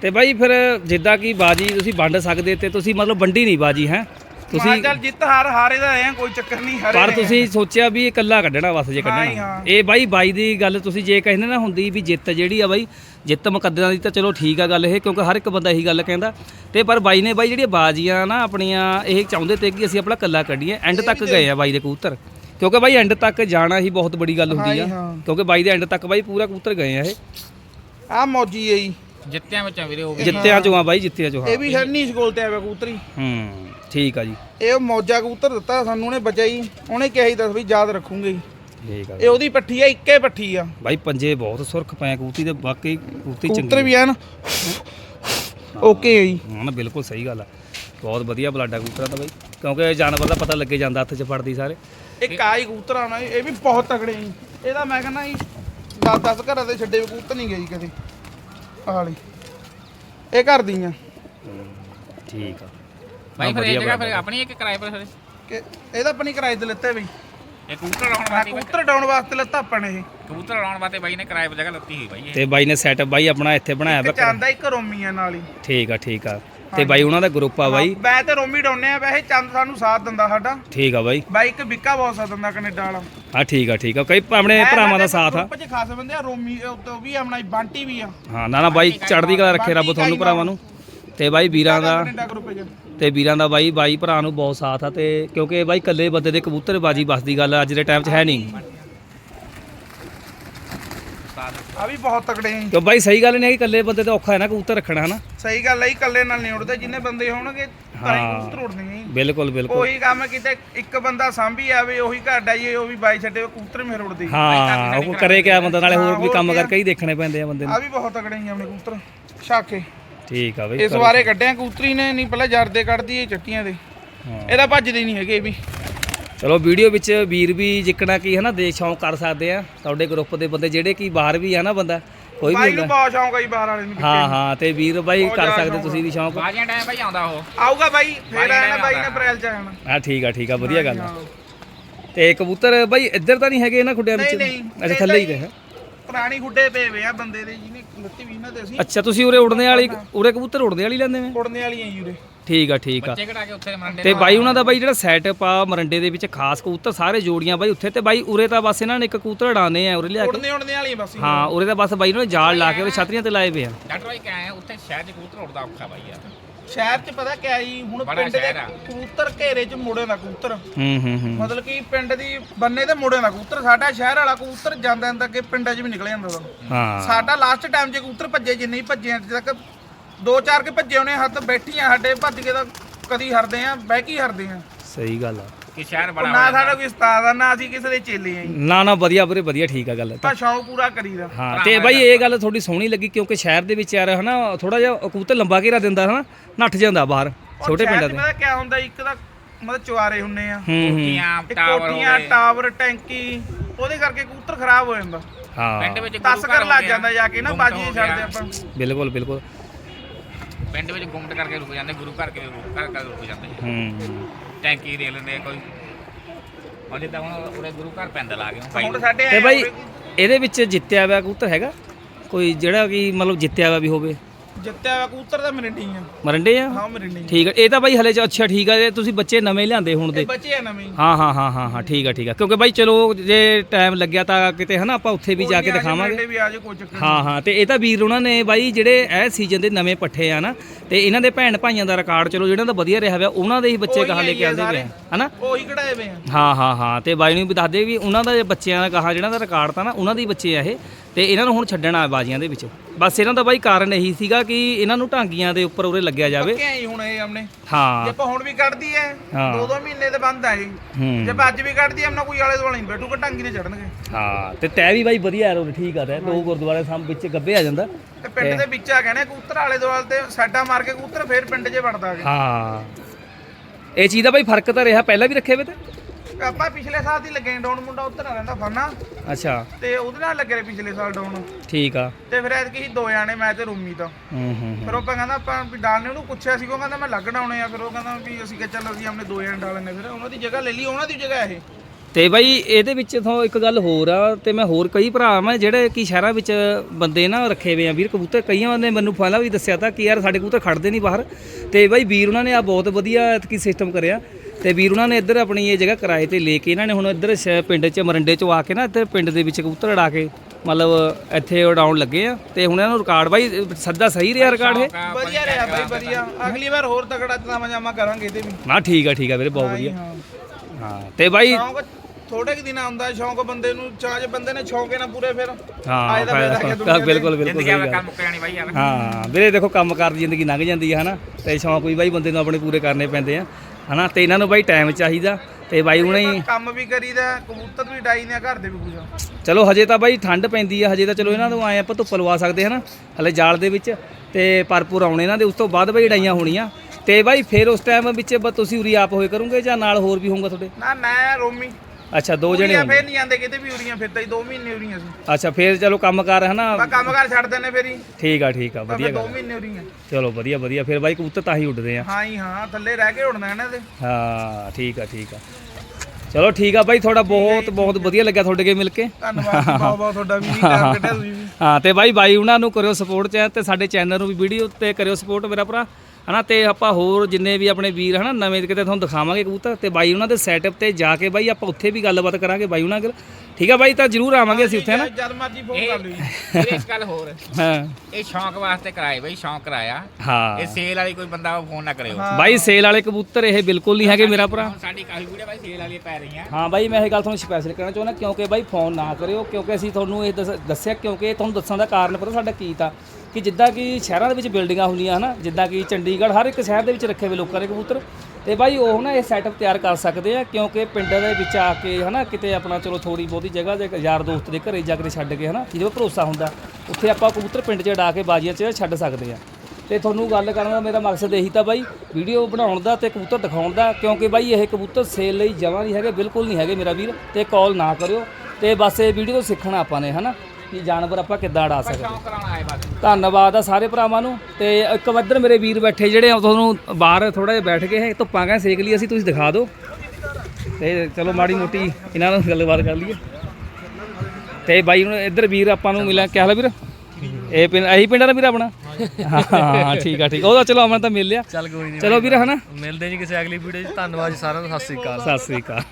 ਤੇ ਬਾਈ ਫਿਰ ਜਿੱਦਾਂ ਕਿ ਬਾਜੀ ਤੁਸੀਂ ਵੰਡ ਸਕਦੇ ਤੇ ਤੁਸੀਂ ਮਤਲਬ ਵੰਡੀ ਨਹੀਂ ਬਾਜੀ ਹੈ? ਤੁਸੀਂ ਚੱਲ ਜਿੱਤ ਹਾਰ ਹਾਰੇ ਦਾ ਆ ਕੋਈ ਚੱਕਰ ਨਹੀਂ ਹਾਰੇ ਪਰ। ਤੁਸੀਂ ਸੋਚਿਆ ਵੀ ਇਹ ਇਕੱਲਾ ਕੱਢਣਾ ਬਸ ਜੇ ਕੱਢਣਾ। ਇਹ ਬਾਈ ਬਾਈ ਦੀ ਗੱਲ ਤੁਸੀਂ ਜੇ ਕਹਿੰਦੇ ਨਾ ਹੁੰਦੀ ਵੀ ਜਿੱਤ ਜਿਹੜੀ ਆ ਬਾਈ ਜਿੱਤ ਮੁਕੱਦਰਾਂ ਦੀ ਤਾਂ ਚਲੋ ਠੀਕ ਆ ਗੱਲ ਇਹ ਕਿਉਂਕਿ ਹਰ ਇੱਕ ਬੰਦਾ ਇਹੀ ਗੱਲ ਕਹਿੰਦਾ ਤੇ ਪਰ ਬਾਈ ਨੇ ਬਾਈ ਜਿਹੜੀਆਂ ਬਾਜੀਆਂ ਨਾ ਆਪਣੀਆਂ ਇਹ ਚਾਹੁੰਦੇ ਤੇ ਕਿ ਅਸੀਂ ਆਪਣਾ ਇਕੱਲਾ ਕੱਢੀਏ ਐਂਡ ਤੱਕ ਗਏ ਆ ਬਾਈ ਦੇ ਕਬੂਤਰ ਕਿਉਂਕਿ ਬਾਈ ਐਂਡ ਤੱਕ ਜਾਣਾ ਹੀ ਬਹੁਤ ਬੜੀ ਗੱਲ ਹੁੰਦੀ ਆ। ਕਿਉਂਕਿ ਬਾਈ ਦੇ ਐਂਡ ਤੱਕ ਬਾਈ ਪੂਰਾ ਕਬੂਤਰ ਗਏ ਆ ਇਹ ਆ ਮੌਜੀ ਹੈ ਜੀ ਜਿੱਤਿਆਂ ਵਿੱਚ ਆ ਵੀਰੇ ਉਹ ਜਿੱਤਿਆਂ ਚੋਂ ਆ ਬਾਈ ਜਿੱਤਿਆਂ ਚੋਂ ਹਾਂ। ਇਹ ਵੀ ਹਰਨੀ ਸਕੂਲ ਤੇ ਆਵੇ ਕਬੂਤਰੀ। ਹੂੰ ਠੀਕ ਆ ਜੀ। ਇਹ ਮੌਜਾ ਕਬੂਤਰ ਦਿੱਤਾ ਸਾਨੂੰ ਉਹਨੇ ਬਚਾਈ ਉਹਨੇ ਕਿਹਾ ਸੀ ਦੱਸ ਵੀ ਯਾਦ ਰੱਖੂਗੇ। ਜੀ। ਠੀਕ ਆ ਇਹ ਉਹਦੀ ਪੱਠੀ ਆ ਇੱਕੇ ਪੱਠੀ ਆ। ਬਾਈ ਪੰਜੇ ਬਹੁਤ ਸੁਰਖ ਪਏ ਕਬੂਤੀ ਦੇ ਵਾਕਈ ਕਬੂਤੀ ਚੰਗੀ ਕਬੂਤਰ ਵੀ ਆ ਨਾ। ਓਕੇ ਹੈ ਜੀ। ਹਾਂ ਨਾ ਬਿਲਕੁਲ ਸਹੀ ਗੱਲ ਆ। ਬਹੁਤ ਵਧੀਆ ਬਲਾਡਾ ਕਬੂਤਰਾਂ ਦਾ ਬਾਈ। ਕਿਉਂਕਿ ਜਾਨਵਰ ਦਾ ਪਤਾ ਲੱਗੇ ਜਾਂਦਾ ਹੱਥ 'ਚ ਫੜਦੀ ਸਾਰੇ। ਇੱਕ ਆ ਹੀ ਕਬੂਤਰ ਆਉਣਾ ਇਹ ਵੀ ਬਹੁਤ ਤਗੜੇ ਜੀ। ਇਹਦਾ ਮੈਂ ਕਹਿੰਦਾ ਜੀ 10 10 ਘਰਾਂ ਦੇ ਛੱਡੇ ਹੋਏ ਕਬੂਤਰ ਨਹੀਂ ਗਏ ਜੀ ਕਦੇ। ਆਲੇ ਇਹ ਘਰ ਦੀਆਂ ਠੀਕ ਆ। ਬਾਈ ਫਿਰ ਇਹ ਜਗ੍ਹਾ ਫਿਰ ਆਪਣੀ ਇੱਕ ਕਿਰਾਏ ਪਰ ਫਿਰ। ਕਿ ਇਹਦਾ ਆਪਣੀ ਕਿਰਾਏ ਤੇ ਲੱਤੇ ਬਈ। ਇਹ ਕਬੂਤਰ ਲਾਉਣ ਵਾਸਤੇ ਕਬੂਤਰ ਡਾਉਣ ਵਾਸਤੇ ਲੱਤਾ ਆਪਾਂ ਨੇ ਇਹ। ਕਬੂਤਰ ਲਾਉਣ ਵਾਸਤੇ ਬਾਈ ਨੇ ਕਿਰਾਏ ਪਰ ਜਗ੍ਹਾ ਲੱਤੀ ਹੋਈ ਬਾਈ ਇਹ। ਤੇ ਬਾਈ ਨੇ ਸੈਟਅਪ ਬਾਈ ਆਪਣਾ ਇੱਥੇ ਬਣਾਇਆ ਇੱਕ ਵਾ ਚਾਂਦਾ ਇੱਕ ਰੋਮੀ ਆ ਨਾਲ ਹੀ। ਠੀਕ ਆ ਠੀਕ ਆ। ਤੇ ਬਾਈ ਉਹਨਾਂ ਦਾ ਗਰੁੱਪ ਆ ਬਾਈ। ਮੈਂ ਤੇ ਰੋਮੀ ਡਾਉਨੇ ਆ ਵੈਸੇ ਚੰਦ ਸਾਨੂੰ ਸਾਥ ਦਿੰਦਾ ਸਾਡਾ। ਠੀਕ ਆ ਬਾਈ। ਬਾਈ ਇੱਕ ਵਿੱਕਾ ਬਹੁਤ ਸਾਥ ਦਿੰਦਾ ਕੈਨੇਡਾ ਵਾਲਾ। ਆ ਠੀਕ ਆ ਠੀਕ ਆ। ਕਈ ਆਪਣੇ ਭਰਾਵਾਂ ਦਾ ਸਾਥ ਆ। 'ਚ ਖਾਸ ਬੰਦੇ ਆ ਰੋਮੀ ਉਹ ਵੀ ਆਪਣਾ ਬੰਟੀ ਵੀ ਆ। ਹਾਂ ਨਾ ਨਾ ਬਾਈ ਚੜ੍ਹਦੀ ਕਲਾ ਰੱਖੇ ਰੱਬ ਤੁਹਾਨੂੰ ਭਰਾਵਾਂ ਨੂੰ। ਤੇ ਬਾਈ ਵੀਰਾਂ ਦਾ ਤੇ ਵੀਰਾਂ ਦਾ ਬਾਈ ਬਾਈ ਭਰਾ ਨੂੰ ਬਹੁਤ ਸਾਥ ਆ ਤੇ ਕਿਉਂਕਿ ਬਾਈ ਇਕੱਲੇ ਬੰਦੇ ਦੇ ਕਬੂਤਰ ਬਾਜੀ ਬਸ ਦੀ ਗੱਲ ਅੱਜ ਦੇ ਟਾਈਮ 'ਚ ਹੈ ਨਹੀਂ। ਆ ਵੀ ਬਹੁਤ ਤਕੜੇ ਆ ਜੀ। ਬਾਈ ਸਹੀ ਗੱਲ ਨਹੀਂ ਹੈ ਕਿ ਇਕੱਲੇ ਬੰਦੇ ਤੇ ਔਖਾ ਹੈ ਨਾ ਕਬੂਤਰ ਰੱਖਣਾ ਹਨਾ ਸਹੀ ਗੱਲ ਹੈ ਜੀ, ਇਕੱਲੇ ਨਾਲ ਨਹੀਂ ਉੜਦੇ ਜਿੰਨੇ ਬੰਦੇ ਹੋਣਗੇ ਤਾਂ ਹੀ ਹਾਂ। ਕਬੂਤਰ ਉੜਦੇ ਨੇ ਜੀ। ਬਿਲਕੁਲ ਬਿਲਕੁਲ ਉਹੀ ਕੰਮ ਕਿਤੇ ਇੱਕ ਬੰਦਾ ਸਾਂਭੀ ਆਵੇ ਉਹੀ ਘਰ ਡਾਈਏ ਉਹ ਵੀ ਬਾਈ ਛੱਡੇ ਕਬੂਤਰ ਮੇਰੇ ਉੜਦੇ ਜੀ। ਹਾਂ ਉਹ ਕਰੇ ਕਿਆ ਬੰਦਾ ਨਾਲੇ ਹੋਰ ਹਾਂ, ਵੀ ਕੰਮ। ਕਰਕੇ ਹੀ ਦੇਖਣੇ ਪੈਂਦੇ ਆ ਬੰਦੇ ਨੂੰ ਆ ਵੀ ਬਹੁਤ ਤਕੜੇ ਜੀ ਆਪਣੇ ਕਬੂਤਰ ਸ਼ਾਕੇ ਠੀਕ ਆ ਬਈ ਇਸ ਵਾਰੇ ਕੱਢਿਆ ਕਬੂਤਰੀ ਨੇ ਨਹੀਂ ਪਹਿਲਾਂ ਜਰਦੇ ਕੱਢਦੀ ਇਹ ਚੱਟੀਆਂ ਦੇ ਹਾਂ। ਇਹਦਾ ਭੱਜਦੇ ਨਹੀਂ ਹੈਗੇ ਇਹ ਵੀ ਚਲੋ ਵੀਡੀਓ ਵਿੱਚ ਵੀਰ ਵੀ ਜਿੱਕਣਾ ਕੀ ਹੈ ਨਾ ਦੇਖ ਸ਼ੌਂਕ ਕਰ ਸਕਦੇ ਆ। ਤੁਹਾਡੇ ਗਰੁੱਪ ਦੇ ਬੰਦੇ ਜਿਹੜੇ ਕੀ ਬਾਹਰ ਵੀ ਆ ਨਾ ਬੰਦਾ ਕੋਈ ਵੀ ਨੂੰ ਹੁੰਦਾ। ਬਹੁਤ ਸ਼ੌਂਕ ਆ ਜੀ ਬਾਹਰ ਵਾਲੇ ਨੂੰ ਹਾਂ ਹਾਂ ਤੇ ਵੀਰ ਬਾਈ ਬਹੁਤ ਕਰ ਜ਼ਿਆਦਾ ਸਕਦੇ ਸ਼ੌਂਕ ਤੁਸੀਂ ਵੀ ਸ਼ੌਂਕ। ਬਾਜੀਆਂ ਟਾਈਮ ਬਾਈ ਆਉਂਦਾ ਉਹ। ਆਊਗਾ ਬਾਈ ਫੇਰ ਆਣਾ ਨੇ ਬਾਈ ਨੇ। ਅਪ੍ਰੈਲ ਚ ਆਣਾ। ਹਾਂ ਠੀਕ ਆ ਠੀਕ ਆ ਵਧੀਆ ਗੱਲ ਆ। ਤੇ ਕਬੂਤਰ ਬਾਈ ਇੱਧਰ ਤਾਂ ਨਹੀਂ ਹੈਗੇ ਇਹਨਾਂ ਖੁੱਡਿਆਂ ਵਿੱਚ? ਨਹੀਂ ਨਹੀਂ। ਅੱਛਾ ਥੱਲੇ ਹੀ ਦੇ ਹੈ ਪੁਰਾਣੀ ਗੁੱਡੇ ਪਏ ਵੇ ਆ ਬੰਦੇ ਦੇ ਜਿਹਨੇ ਲੱਤੀ ਵੀ ਇਹਨਾਂ ਤੇ ਅਸੀਂ। ਅੱਛਾ ਤੁਸੀਂ ਉਰੇ ਉੜਨੇ ਵਾਲੀ ਉਰੇ ਕਬੂਤਰ ਉੜਦੇ ਵਾਲੀ ਲੈਂਦੇ ਵੇ ਕੁੜਨੇ ਵਾਲੀਆਂ ਜੀ ਉਰੇ। ਠੀਕ ਆ ਠੀਕ ਆ। ਬੱਚੇ ਕਢਾ ਕੇ ਉੱਥੇ ਮਰੰਡੇ ਤੇ ਬਾਈ ਉਹਨਾਂ ਦਾ ਬਾਈ ਜਿਹੜਾ ਸੈਟਅਪ ਆ ਮਰੰਡੇ ਦੇ ਵਿੱਚ ਖਾਸ ਕਬੂਤਰ ਸਾਰੇ ਜੋੜੀਆਂ ਬਾਈ ਉੱਥੇ ਤੇ ਬਾਈ ਉਰੇ ਤਾਂ ਬਸ ਇਹਨਾਂ ਨੇ ਇੱਕ ਕਬੂਤਰ ਉਡਾਣੇ ਆ ਉਰੇ ਲਿਆ ਕੇ। ਉੜਨੇ ਉੜਨੇ ਵਾਲੀਆਂ ਬਸ। ਹਾਂ ਉਰੇ ਤਾਂ ਬਸ ਬਾਈ ਉਹਨਾਂ ਨੇ ਜਾਲ ਲਾ ਕੇ ਉਹ ਛਤਰੀਆਂ ਤੇ ਲਾਏ ਪਏ ਆ। ਡਾਕਟਰ ਬਾਈ ਕਹੇ ਉੱਥੇ ਸ਼ਹਿਰ 'ਚ ਕਬੂਤਰ ਉੜਦਾ ਔਖਾ ਬਾਈ ਯਾਰ। ਸ਼ਹਿਰ ਚ ਪਤਾ ਕਿਆ ਜੀ ਹੁਣ ਬੜਾ ਪਿੰਡ ਦੇ ਸ਼ਹਿਰ ਆ। ਕਬੂਤਰ ਘੇਰੇ ਚ ਮੋੜੇ ਦਾ ਕਬੂਤਰ। ਹੂੰ ਹੂੰ ਹੂੰ। ਮਤਲਬ ਕਿ ਪਿੰਡ ਦੀ ਬੰਨੇ ਤੇ ਮੋੜੇ ਦਾ ਕਬੂਤਰ ਸਾਡਾ ਸ਼ਹਿਰ ਵਾਲਾ ਕਬੂਤਰ ਜਾਂਦਾ ਜਾਂਦਾ ਅੱਗੇ ਪਿੰਡਾਂ 'ਚ ਵੀ ਨਿਕਲ ਜਾਂਦਾ ਉਹਦਾ ਹਾਂ। ਸਾਡਾ ਲਾਸਟ ਟਾਈਮ 'ਚ ਕਬੂਤਰ ਭੱਜੇ ਜਿੰਨੇ ਹੀ ਭੱਜੇ ਅੱਜ ਤੱਕ ਦੋ ਚਾਰ ਕੇ ਭੱਜੇ ਉਹਨੇ ਹੱਥ ਬੈਠੀਆਂ ਸਾਡੇ ਭੱਜ ਕੇ ਤਾਂ ਕਦੀ ਹਰਦੇ ਆ ਬਹਿ ਕੇ ਹੀ ਹਰਦੇ ਆ। ਸਹੀ ਗੱਲ ਆ। ਕਿ ਸ਼ਹਿਰ ਬੜਾ ਨਾ ਸਾਡਾ ਕੋਈ ਉਸਤਾਦ ਆ ਨਾ ਅਸੀਂ ਕਿਸੇ ਦੇ ਚੇਲੇ ਆ ਜੀ। ਨਾ ਨਾ ਵਧੀਆ ਵੀਰੇ ਵਧੀਆ ਠੀਕ ਆ ਗੱਲ। ਤਾਂ ਸ਼ੌਂਕ ਪੂਰਾ ਕਰੀਦਾ। ਹਾਂ ਤੇ ਬਾਈ ਇਹ ਗੱਲ ਥੋੜੀ ਸੋਹਣੀ ਲੱਗੀ ਕਿਉਂਕਿ ਸ਼ਹਿਰ ਦੇ ਵਿੱਚ ਯਾਰ ਹਨਾ ਥੋੜਾ ਜਿਹਾ ਕਬੂਤਰ ਲੰਬਾ ਘੇਰਾ ਦਿੰਦਾ ਹਨਾ ਨੱਠ ਜਾਂਦਾ ਬਾਹਰ ਛੋਟੇ ਪਿੰਡਾਂ ਦੇ। ਪਤਾ ਕਿਆ ਹੁੰਦਾ ਇੱਕ ਤਾਂ ਮਤਲਬ ਚੁਆਰੇ ਹੁੰਨੇ ਆ। ਹੂੰ ਹੂੰ। ਕੋਠੀਆਂ ਇੱਕ ਟਾਵਰ ਗਏ ਟਾਵਰ ਟੈਂਕੀ ਉਹਦੇ ਕਰਕੇ ਕਬੂਤਰ ਖਰਾਬ ਹੋ ਜਾਂਦਾ। ਹਾਂ। ਪਿੰਡ ਵਿੱਚ ਗੁਰੂ ਘਰ ਲੱਗ ਜਾਂਦਾ ਜਾ ਕੇ ਨਾ ਬਾਜੀ ਛੱਡਦੇ। ਆਪਾਂ। ਬਿਲਕੁਲ ਬਿਲਕੁਲ। ਪਿੰਡ ਵਿੱਚ ਗੁੰਮਟ ਕਰਕੇ ਰੁਕ ਜਾਂਦੇ ਗੁਰੂ ਘਰ ਕੇ ਰੁਕ ਘਰ ਕਰਕੇ ਰੁਕ ਜਾਂਦੇ। ਹੂੰ ਟੈਂਕੀ ਦੇ ਲੈਂਦੇ ਆ ਕੋਈ। ਉਹ ਜਿੱਦਾਂ ਹੁਣ ਉਰੇ ਗੁਰੂ ਘਰ ਪੈਂਦਾ ਲਾ ਕੇ ਹੁਣ ਸਾਡੇ ਤੇ ਬਾਈ ਇਹਦੇ ਵਿੱਚ ਜਿੱਤਿਆ ਹੋਇਆ ਕਬੂਤਰ ਹੈਗਾ? ਕੋਈ ਜਿਹੜਾ ਕਿ ਮਤਲਬ ਜਿੱਤਿਆ ਹੋਇਆ ਵੀ ਹੋਵੇ? ਜਿੱਤਿਆ ਹੋਇਆ ਕਬੂਤਰ ਤਾਂ ਮਰਿੰਡੀ ਆ। ਮਰੰਡੇ ਆ? ਹਾਂ ਮਰਿੰਡੀ ਠੀਕ ਹੈ ਇਹ ਤਾਂ ਬਾਈ ਹਲੇ ਚ ਅੱਛਾ ਠੀਕ ਹੈ ਇਹ ਤੁਸੀਂ ਬੱਚੇ ਨਵੇਂ ਲਿਆਂਦੇ ਹੁਣ ਦੇ। ਇਹ ਬੱਚੇ ਆ ਨਵੇਂ। ਹਾਂ ਹਾਂ ਹਾਂ ਹਾਂ ਹਾਂ ਠੀਕ ਆ ਠੀਕ ਆ। ਕਿਉਂਕਿ ਬਾਈ ਚਲੋ ਜੇ ਟਾਈਮ ਲੱਗਿਆ ਤਾਂ ਕਿਤੇ ਹਨਾ ਆਪਾਂ ਉੱਥੇ ਵੀ ਜਾ ਕੇ ਦਿਖਾਵਾਂਗੇ। ਵੀ ਆ ਜੇ ਕੋਈ ਚੱਕਰ ਹਾਂ ਹਾਂ ਤੇ ਇਹ ਤਾਂ ਵੀਰ ਉਹਨਾਂ ਨੇ ਬਾਈ ਜਿਹੜੇ ਇਹ ਸੀਜ਼ਨ ਦੇ ਨਵੇਂ ਪੱਠੇ ਆ ਨਾ ਤੇ ਇਹਨਾਂ ਦੇ ਭੈਣ ਭਾਈਆਂ ਦਾ ਰਿਕਾਰਡ ਚਲੋ ਜਿਹੜਾ ਦਾ ਵਧੀਆ ਰਿਹਾ ਹੋਇਆ ਉਹਨਾਂ ਦੇ ਹੀ ਬੱਚੇ ਉਹੀ ਕਹਾ ਲੈ ਕੇ ਆ ਆਉਂਦੇ ਪਏ ਆ ਹਨਾ? ਉਹੀ ਕਢਾਏ ਵੇ ਆ। ਹਾਂ ਹਾਂ ਹਾਂ ਤੇ ਬਾਈ ਨੂੰ ਵੀ ਦੱਸਦੇ ਵੀ ਉਹਨਾਂ ਦਾ ਬੱਚਿਆਂ ਦਾ ਕਹਾ ਜਿਹੜਾ ਦਾ ਰਿਕਾਰਡ ਤਾਂ ਨਾ ਉਹਨਾਂ ਦੇ ਹੀ ਬੱਚੇ ਆ ਇਹ ਤੇ ਇਹਨਾਂ ਨੂੰ ਹੁਣ ਛੱਡਣਾ ਬਾਜ਼ੀਆਂ ਦੇ ਵਿੱਚ। ਬਸ ਇਹਨਾਂ ਦਾ ਬਾਈ ਕਾਰਨ ਇਹੀ ਸੀਗਾ ਕਿ ਇਹਨਾਂ ਨੂੰ ਢਾਂਗੀਆਂ ਦੇ ਉੱਪਰ ਉਰੇ ਲੱਗਿਆ ਜਾਵੇ। ਪੱਕੇ ਆਈ ਹੁਣ ਇਹ ਆਪਣੇ। ਜੇ ਹਾਂ ਆਪਾਂ ਹੁਣ ਵੀ ਕੱਢਦੀ ਐ ਹਾਂ। ਦੋ ਦੋ ਮਹੀਨੇ ਦੇ ਬੰਦ ਆ ਇਹ। ਹੂੰ। ਜੇ ਆਪਾਂ ਅੱਜ ਵੀ ਕੱਢਦੀ ਐ ਨਾ ਕੋਈ ਆਲੇ ਦੁਆਲੇ ਨਹੀਂ ਬੈਠੂਗਾ ਟਾਂਗੀ ਤੇ ਚੜਨਗੇ ਹਾਂ ਤੇ ਤੈ ਵੀ ਬਾਈ ਵਧੀਆ ਉਰੇ ਠੀਕ ਆ ਤੈ ਦੋ ਗੁਰਦੁਆਰੇ ਸਾਹਮ ਵਿੱਚ ਗੱਬੇ ਆ ਜਾਂਦਾ। ਤੇ ਪਿੰਡ ਦੇ ਵਿੱਚ ਆ ਕਹਿੰਦੇ ਕਬੂਤਰ ਆਲੇ ਦੁਆਲੇ ਤੇ ਸਾਡਾ ਮਾਰ ਕੇ ਕਬੂਤਰ ਫੇਰ ਪਿੰਡ 'ਚ ਵੜਦਾ ਆ ਕੇ। ਹਾਂ। ਇਹ ਚੀਜ਼ ਦਾ ਬਾਈ ਫ਼ਰਕ ਤਾਂ ਰਿਹਾ ਪਹਿਲਾਂ ਵੀ ਰੱਖੇ ਵੇ ਤੇ। ਆਪਾਂ ਪਿਛਲੇ ਸਾਲ ਦੀ ਲੱਗੇ ਡਾਊਨ ਮੁੰਡਾ ਉੱਧਰ ਆ ਰਹਿੰਦਾ ਫਰਨਾ ਅੱਛਾ। ਤੇ ਉਹਦੇ ਨਾਲ ਲੱਗੇ ਰਹੇ ਪਿਛਲੇ ਸਾਲ ਡਾਊਨ ਠੀਕ ਆ। ਤੇ ਫਿਰ ਐਤਕੀ ਸੀ ਦੋ ਜਾਣੇ ਮੈਂ ਤੇ ਰੂਮੀ ਤਾਂ। ਹੂੰ ਹੂੰ ਫਿਰ ਉਹ ਕਹਿੰਦਾ ਆਪਾਂ ਵੀ ਡਾਲ ਨੇ ਉਹਨੂੰ ਪੁੱਛਿਆ ਸੀ ਉਹ ਕਹਿੰਦਾ ਮੈਂ ਲੱਗ ਡਾਉਣੇ ਆ ਫਿਰ ਉਹ ਕਹਿੰਦਾ ਵੀ ਅਸੀਂ ਕਿਹਾ ਚੱਲ ਅਸੀਂ ਆਪਣੇ ਦੋ ਜਾਣੇ ਡਾਲ ਫਿਰ ਉਹਨਾਂ ਦੀ ਜਗ੍ਹਾ ਲੈ ਲਈ ਉਹਨਾਂ ਦੀ ਜਗ੍ਹਾ ਇਹ। ਤੇ ਬਾਈ ਇਹਦੇ ਵਿੱਚ ਤੋਂ ਇੱਕ ਗੱਲ ਹੋਰ ਆ ਤੇ ਮੈਂ ਹੋਰ ਕਈ ਭਰਾ ਮੈਂ ਜਿਹੜੇ ਕਿ ਸ਼ਹਿਰਾਂ ਵਿੱਚ ਬੰਦੇ ਨਾ ਰੱਖੇ ਹੋਏ ਆ। ਵੀਰ ਕਬੂਤਰ ਕਈਆਂ ਨੇ ਮੈਨੂੰ ਪਹਿਲਾਂ ਵੀ ਦੱਸਿਆ ਤਾਂ ਕਿ ਯਾਰ ਸਾਡੇ ਕਬੂਤਰ ਖੜਦੇ ਨਹੀਂ ਬਾਹਰ। ਤੇ ਬਾਈ ਵੀਰ ਉਹਨਾਂ ਨੇ ਆ ਬਹੁਤ ਵਧੀਆ ਕੀ ਸਿਸਟਮ ਕਰਿਆ। ਤੇ ਵੀਰ ਉਹਨਾਂ ਨੇ ਇੱਧਰ ਆਪਣੀ ਇਹ ਜਗ੍ਹਾ ਕਿਰਾਏ ਤੇ ਲੈ ਕੇ ਇਹਨਾਂ ਨੇ ਹੁਣ ਇੱਧਰ ਪਿੰਡ 'ਚ ਮਰੰਡੇ 'ਚ ਆ ਕੇ ਨਾ ਇੱਧਰ ਪਿੰਡ ਦੇ ਵਿੱਚ ਕਬੂਤਰ ਉਡਾ ਕੇ ਮਤਲਬ ਇੱਥੇ ਉਡਾਉਣ ਲੱਗੇ ਆ ਤੇ ਹੁਣ ਇਹਨਾਂ ਨੂੰ ਰਿਕਾਰਡ ਬਾਈ ਸੱਦਾ ਸਹੀ ਰਿਹਾ ਰਿਕਾਰਡ ਇਹ? ਵਧੀਆ ਰਿਹਾ ਬਾਈ ਵਧੀਆ। ਅਗਲੀ ਵਾਰ ਹੋਰ ਤਗੜਾ ਤਨਾਮਾ ਜਾਮਾ ਕਰਾਂਗੇ ਇਹਦੇ ਵੀ। ਨਾ ਠੀਕ ਆ ਠੀਕ ਆ ਵੀਰੇ ਬਹੁਤ ਵਧੀਆ। ਹਾਂ। ਤੇ ਬਾਈ ਥੋੜੇ ਕਿ ਦਿਨ ਆਉਂਦਾ ਸ਼ੌਂਕ ਬੰਦੇ ਨੂੰ ਚਾਹ ਜੇ ਬੰਦੇ ਨੇ ਸ਼ੌਂਕੇ ਨਾ ਪੂਰੇ ਫਿਰ। ਹਾਂ ਦੇ। ਬਿਲਕੁਲ ਬਿਲਕੁਲ ਜ਼ਿੰਦਗੀ ਗੱਲ। ਕੰਮ ਮੁੱਕ ਜਾਣੀ ਬਾਈ ਹਾਂ ਵੀਰੇ ਦੇਖੋ ਕੰਮ ਕਾਰ ਦੀ ਜ਼ਿੰਦਗੀ ਲੰਘ ਜਾਂਦੀ ਹੈ ਹਨਾ। ਤੇ ਸ਼ੌਂਕ ਵੀ ਬਾਈ ਬੰਦੇ ਨੂੰ ਆਪਣੇ ਪੂਰੇ ਕਰਨੇ ਪੈਂਦੇ ਆ। ਹਨਾ ਤੇ ਇਹਨਾਂ ਨੂੰ ਬਾਈ ਟਾਈਮ ਚਾਹੀਦਾ ਤੇ ਬਾਈ ਹੁਣੇ ਹੀ ਕੰਮ ਵੀ ਕਰੀਦਾ ਕਬੂਤਰ ਵੀ ਡਾਈ ਨੇ ਘਰ ਦੇ ਵੀ ਕੁਝ ਚਲੋ ਹਜੇ ਤਾਂ ਬਾਈ ਠੰਡ ਪੈਂਦੀ ਆ ਹਜੇ ਤਾਂ ਚਲੋ ਇਹਨਾਂ ਨੂੰ ਆਏ ਆਪਾਂ ਧੁੱਪ ਲਵਾ ਸਕਦੇ ਹਨਾ ਹਲੇ ਜਾਲ ਦੇ ਵਿੱਚ ਤੇ ਪਰਪੂਰ ਆਉਣੇ ਇਹਨਾਂ ਦੇ ਉਸ ਤੋਂ ਬਾਅਦ ਬਾਈ ਡਾਈਆਂ ਹੋਣੀਆਂ। ਤੇ ਬਾਈ ਫਿਰ ਉਸ ਟਾਈਮ ਵਿੱਚ ਬ- ਤੁਸੀਂ ਉਰੀ ਆਪ ਹੋਏ ਕਰੋਗੇ ਜਾਂ ਨਾਲ ਹੋਰ ਵੀ ਹੋਊਗਾ ਤੁਹਾਡੇ? ਨਾ ਮੈਂ ਰੋਮੀ। ਅੱਛਾ ਦੋ ਜਣੇ ਉਰੀਆਂ ਫੇਰ ਨਹੀਂ ਜਾਂਦੇ ਕਿਤੇ ਵੀ ਉਰੀਆਂ ਫਿਰ ਤਾਂ 2 ਮਹੀਨੇ ਉਰੀਆਂ ਸੀ। ਅੱਛਾ ਫਿਰ ਚਲੋ ਕੰਮ ਕਾਰ ਹਨਾ ਮੈਂ ਕੰਮ ਕਰ ਛੱਡ ਦਿੰਨੇ ਫੇਰ ਹੀ। ਠੀਕ ਆ ਠੀਕ ਆ ਵਧੀਆ ਫਿਰ 2 ਗੱਲ ਮਹੀਨੇ ਉਰੀਆਂ। ਚਲੋ ਵਧੀਆ ਵਧੀਆ। ਫਿਰ ਬਾਈ ਕਬੂਤਰ ਤਾਂ ਹੀ ਉੱਡਦੇ ਆ। ਹਾਂ ਹੀ ਹਾਂ ਥੱਲੇ ਰਹਿ ਕੇ ਉੜਨਾ ਇਹਨਾਂ ਦੇ। ਹਾਂ ਠੀਕ ਆ ਠੀਕ ਆ। ਚਲੋ ਠੀਕ ਆ ਬਾਈ ਤੁਹਾਡਾ ਬਹੁਤ ਬਹੁਤ ਵਧੀਆ ਲੱਗਿਆ ਤੁਹਾਡੇ ਕੇ ਮਿਲ ਕੇ। ਧੰਨਵਾਦ ਜੀ, ਬਹੁਤ ਬਹੁਤ ਤੁਹਾਡਾ ਵੀ ਟਾਈਮ ਕੱਢਿਆ ਤੁਸੀਂ ਵੀ। ਹਾਂ ਤੇ ਬਾਈ ਬਾਈ ਉਹਨਾਂ ਨੂੰ ਕਰਿਓ ਸਪੋਰਟ ਚ ਤੇ ਸਾਡੇ ਚੈਨਲ ਨੂੰ ਵੀ ਵੀਡੀਓ ਤੇ ਕਰਿਓ ਸਪੋਰਟ ਮੇਰਾ ਭਰਾ। ਹਨਾ ਤੇ ਆਪਾਂ ਹੋਰ ਜਿੰਨੇ ਵੀ ਆਪਣੇ ਵੀਰ ਹਨਾ ਨਵੇਂ ਕਿਤੇ ਤੁਹਾਨੂੰ ਦਿਖਾਵਾਂਗੇ ਕਬੂਤਰ ਤੇ ਬਾਈ ਉਹਨਾਂ ਦੇ ਸੈਟਅਪ ਤੇ ਜਾ ਕੇ ਬਾਈ ਆਪਾਂ ਉੱਥੇ ਵੀ ਗੱਲਬਾਤ ਕਰਾਂਗੇ ਬਾਈ ਉਹਨਾਂ ਨਾਲ। ਠੀਕ ਆ ਬਾਈ ਤਾਂ ਜ਼ਰੂਰ ਆਵਾਂਗੇ ਅਸੀਂ ਉੱਥੇ ਹਨਾ? ਜਦ ਮਰਜ਼ੀ ਫੋਨ ਇਹ ਕਰ ਲਿਓ ਜੀ ਇੱਕ ਗੱਲ ਹੋਰ। ਹਾਂ। ਇਹ ਸ਼ੌਂਕ ਵਾਸਤੇ ਕਰਾਏ ਬਾਈ ਸ਼ੌਂਕ ਕਰਾਇਆ। ਇਹ ਹਾਂ ਸੇਲ ਵਾਲੀ ਕੋਈ ਬੰਦਾ ਫੋਨ ਨਾ ਕਰਿਓ। ਬਾਈ ਸੇਲ ਵਾਲੇ ਕਬੂਤਰ ਇਹ ਬਿਲਕੁਲ ਨਹੀਂ ਹੈਗੇ ਮੇਰਾ ਭਰਾ। ਸਾਡੀ ਕਾਫੀ ਵੀਡੀਓ ਬਾਈ ਸੇਲ ਵਾਲੀ ਪੈ ਰਹੀਆਂ। ਹਾਂ ਬਾਈ ਮੈਂ ਇਹ ਗੱਲ ਤੁਹਾਨੂੰ ਸਪੈਸ਼ਲ ਕਹਿਣਾ ਚਾਹੁੰਦਾ ਕਿਉਂਕਿ ਬਾਈ ਫੋਨ ਨਾ ਕਰਿਓ ਕਿਉਂਕਿ ਅਸੀਂ ਤੁਹਾਨੂੰ ਇਹ ਦੱਸ- ਦੱਸਿਆ ਕਿਉਂਕਿ ਤੁਹਾਨੂੰ ਦੱਸਣ ਦਾ ਕਾਰਨ ਪਤਾ ਸਾਡਾ ਕੀ ਤਾਂ। ਕਿ ਜਿੱਦਾਂ ਕਿ ਸ਼ਹਿਰਾਂ ਦੇ ਵਿੱਚ ਬਿਲਡਿੰਗਾਂ ਹੁੰਦੀਆਂ ਹਨਾ, ਜਿੱਦਾਂ ਕਿ ਚੰਡੀਗੜ੍ਹ ਹਰ ਇੱਕ ਸ਼ਹਿਰ ਦੇ ਵਿੱਚ ਰੱਖੇ ਹੋਏ ਲੋਕਾਂ ਦੇ ਕਬੂਤਰ। ਤੇ ਬਾਈ ਉਹ ਨਾ ਇਹ ਸੈਟਅਪ ਤਿਆਰ ਕਰ ਸਕਦੇ ਆ, ਕਿਉਂਕਿ ਪਿੰਡਾਂ ਦੇ ਵਿੱਚ ਆ ਕੇ ਹਨਾ, ਕਿਤੇ ਆਪਣਾ ਚਲੋ ਥੋੜੀ ਬਹੁਤੀ ਜਗ੍ਹਾ ਦੇ ਯਾਰ ਦੋਸਤ ਦੇ ਘਰੇ ਜਾ ਕੇ ਛੱਡ ਕੇ ਹਨਾ, ਜਿਹਦੇ 'ਤੇ ਭਰੋਸਾ ਹੁੰਦਾ, ਉੱਥੇ ਆਪਾਂ ਕਬੂਤਰ ਪਿੰਡ 'ਚ ਉਡਾ ਕੇ ਬਾਜ਼ੀਆਂ 'ਚ ਛੱਡ ਸਕਦੇ ਆ। ਤੇ ਤੁਹਾਨੂੰ ਗੱਲ ਕਰਨ ਦਾ ਮੇਰਾ ਮਕਸਦ ਇਹੀ ਤਾਂ ਬਾਈ, ਵੀਡੀਓ ਬਣਾਉਣ ਦਾ ਤੇ ਕਬੂਤਰ ਦਿਖਾਉਣ ਦਾ, ਕਿਉਂਕਿ ਬਾਈ ਇਹ ਕਬੂਤਰ ਸੇਲ ਲਈ ਜਮਾਂ ਨਹੀਂ ਹੈਗੇ, ਬਿਲਕੁਲ ਨਹੀਂ ਹੈਗੇ ਮੇਰਾ ਵੀਰ, ਤੇ ਕਾਲ ਨਾ ਕਰਿਓ। ਤੇ ਬਸ ਇਹ ਵੀਡੀਓ ਤੋਂ ਸਿੱਖਣਾ ਆਪਾਂ ਨੇ, ਹਨਾ। ਕਿ ਜਾਨਵਰ ਆਪਾਂ ਕਿੱਦਾਂ ਉਡਾ ਸਕਦੇ ਧੰਨਵਾਦ ਆ ਸਾਰੇ ਭਰਾਵਾਂ ਨੂੰ। ਤੇ ਇੱਕ ਵੱਧਰ ਮੇਰੇ ਵੀਰ ਬੈਠੇ ਜਿਹੜੇ ਆ ਤੁਹਾਨੂੰ ਬਾਹਰ ਥੋੜਾ ਜਿਹਾ ਬੈਠ ਗਏ ਹੈ ਧੁੱਪਾਂ ਕਾ ਸੇਕ ਲਈ ਅਸੀਂ ਤੁਸੀਂ ਦਿਖਾ ਦਿਓ। ਤੇ ਚਲੋ ਮਾੜੀ ਮੋਟੀ ਇਹਨਾਂ ਨਾਲ ਗੱਲਬਾਤ ਕਰ ਲਈਏ। ਤੇ ਬਾਈ ਨੂੰ ਇੱਧਰ ਵੀਰ ਆਪਾਂ ਨੂੰ ਮਿਲਿਆ ਆ ਵੀਰ? ਇਹ ਪਿੰਡ ਇਹੀ ਪਿੰਡ ਦਾ ਵੀਰ ਆਪਣਾ? ਹਾਂ ਠੀਕ ਆ ਠੀਕ ਉਹਦਾ ਚਲੋ ਆਪਾਂ ਤਾਂ ਮਿਲ ਲਿਆ। ਚੱਲ ਕੋਈ ਨਹੀਂ ਚਲੋ ਵੀਰ ਹਨਾ ਮਿਲਦੇ ਜੀ ਕਿਸੇ ਅਗਲੀ ਵੀਡੀਓ 'ਚ। ਧੰਨਵਾਦ ਸਾਰਿਆਂ ਦਾ ਸਤਿ ਸ੍ਰੀ ਅਕਾਲ। ਸਤਿ ਸ੍ਰੀ ਅਕਾਲ।